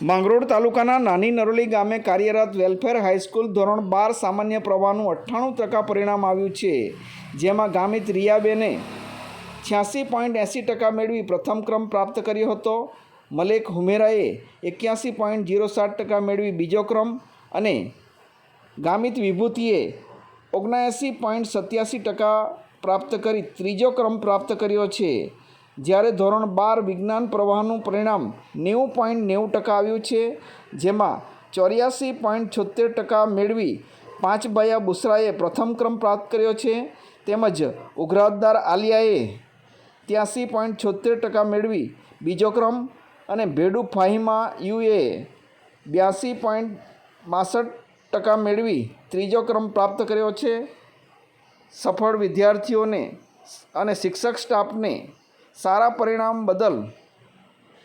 માંગરોળ તાલુકાના નાની નરોલી ગામે કાર્યરત વેલફેર હાઈસ્કૂલ ધોરણ બાર સામાન્ય પ્રવાહનું અઠ્ઠાણું ટકા પરિણામ આવ્યું છે, જેમાં ગામિત રિયાબેને છ્યાસી પોઈન્ટ એંસી ટકા મેળવી પ્રથમ ક્રમ પ્રાપ્ત કર્યો હતો. મલેક હુમેરાએ એક્યાસી પોઈન્ટ જીરો સાત ટકા મેળવી બીજો ક્રમ અને ગામિત વિભૂતિએ ઓગણએંસી પોઈન્ટ સત્યાસી ટકા પ્રાપ્ત કરી ત્રીજો ક્રમ પ્રાપ્ત કર્યો છે. જ્યારે ધોરણ બાર વિજ્ઞાન પ્રવાહનું પરિણામ નેવું પોઈન્ટ નેવું ટકા આવ્યું છે, જેમાં ચોર્યાસી પોઈન્ટ છોતેર ટકા મેળવી પાંચ બાયા બુસરાએ પ્રથમ ક્રમ પ્રાપ્ત કર્યો છે, તેમજ ઉઘરાતદાર આલિયાએ ત્યાંસી પોઈન્ટ છોતેર ટકા મેળવી બીજો ક્રમ અને ભેડુ ફાહિમા યુએ બ્યાસી પોઈન્ટ બાસઠ ટકા મેળવી ત્રીજો ક્રમ પ્રાપ્ત કર્યો છે. સફળ વિદ્યાર્થીઓને અને શિક્ષક સ્ટાફને સારા પરિણામ બદલ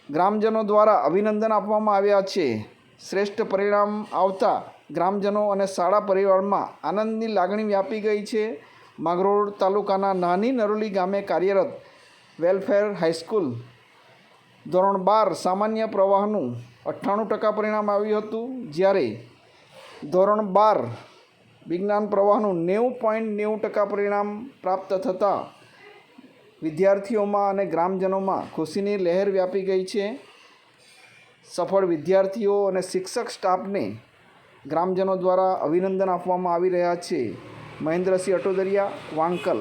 ગ્રામજનો દ્વારા અભિનંદન આપવામાં આવ્યા છે. શ્રેષ્ઠ પરિણામ આવતા ગ્રામજનો અને શાળા પરિવારમાં આનંદની લાગણી વ્યાપી ગઈ છે. માંગરોળ તાલુકાના નાની નરોલી ગામે કાર્યરત વેલફેર હાઈસ્કૂલ ધોરણ બાર સામાન્ય પ્રવાહનું અઠ્ઠાણું ટકા પરિણામ આવ્યું હતું, જ્યારે ધોરણ બાર વિજ્ઞાન પ્રવાહનું નેવું પોઈન્ટ નેવું ટકા પરિણામ પ્રાપ્ત થતાં વિદ્યાર્થીઓમાં અને ગ્રામજનોમાં ખુશીની લહેર વ્યાપી ગઈ છે. સફળ વિદ્યાર્થીઓ અને શિક્ષક સ્ટાફને ગ્રામજનો દ્વારા અભિનંદન આપવામાં આવી રહ્યા છે. મહેન્દ્રસિંહ અટોદરિયા, વાંકલ.